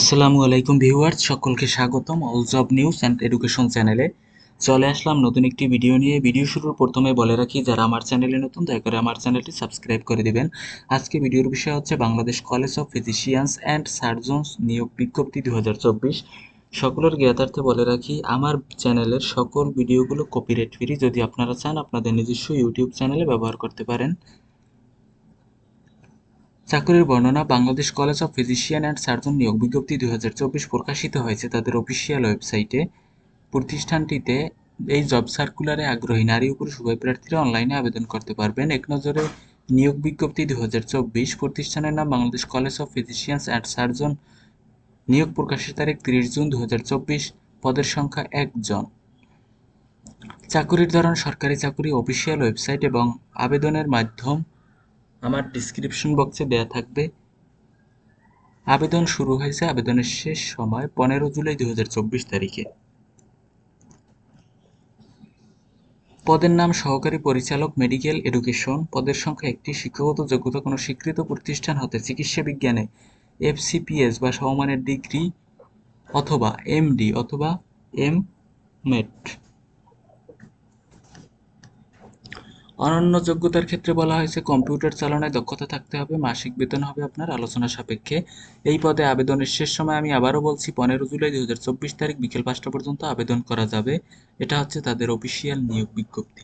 আসসালামু আলাইকুম ভিউয়ার্স, সকলকে স্বাগতম all job news and education চ্যানেলে চলে আসলাম নতুন একটি ভিডিও নিয়ে। ভিডিও শুরুর প্রথমে বলে রাখি, যারা আমার চ্যানেলে নতুন, দয়া করে আমার চ্যানেলটি সাবস্ক্রাইব করে দিবেন। আজকে ভিডিওর বিষয় হচ্ছে Bangladesh college of physicians and surgeons নিয়োগ বিজ্ঞপ্তি দু হাজার চব্বিশ। সকলের জ্ঞাতার্থে বলে রাখি, আমার চ্যানেলের সকল ভিডিওগুলো কপিরাইট ফ্রি যদি আপনারা চান, আপনাদের নিজস্ব ইউটিউব চ্যানেলে ব্যবহার করতে পারেন। চাকরির বর্ণনা, Bangladesh college of physician and surgeon নিয়োগ বিজ্ঞপ্তি দু হাজার চব্বিশ প্রকাশিত হয়েছে। তাদের অফিসিয়াল ওয়েবসাইটে প্রতিষ্ঠানটিতে এই জব সার্কুলারে আগ্রহী নারী ও পুরুষ উভয় প্রার্থীরা অনলাইনে আবেদন করতে পারবেন। এক নজরে নিয়োগ বিজ্ঞপ্তি দু হাজার চব্বিশ প্রতিষ্ঠানের নাম Bangladesh college of physicians and surgeon নিয়োগ প্রকাশের তারিখ তিরিশ জুন দু হাজার চব্বিশ, পদের সংখ্যা একজন। চাকুরির ধরন সরকারি চাকুরি অফিসিয়াল ওয়েবসাইট এবং আবেদনের মাধ্যম আমার ডিসক্রিপশন বক্সে দেয়া থাকবে। আবেদন শুরু হয়েছে আবেদনের শেষ সময় পনেরো জুলাই দু হাজার চব্বিশ তারিখে। পদের নাম সহকারী পরিচালক মেডিকেল এডুকেশন পদের সংখ্যা একটি। শিক্ষাগত যোগ্যতা কোনো স্বীকৃত প্রতিষ্ঠান হতে চিকিৎসা বিজ্ঞানে এফসিপিএস বা সমমানের ডিগ্রি অথবা এমডি অথবা এম মেট। অনন্য যোগ্যতার ক্ষেত্রে বলা হয়েছে, কম্পিউটার চালনায় দক্ষতা থাকতে হবে, মাসিক বেতন হবে আপনার আলোচনা সাপেক্ষে। এই পদে আবেদনের শেষ সময় আমি আবারও বলছি, পনেরো জুলাই দু হাজার চব্বিশ তারিখ বিকেল পাঁচটা পর্যন্ত আবেদন করা যাবে। এটা হচ্ছে তাদের অফিসিয়াল নিয়োগ বিজ্ঞপ্তি।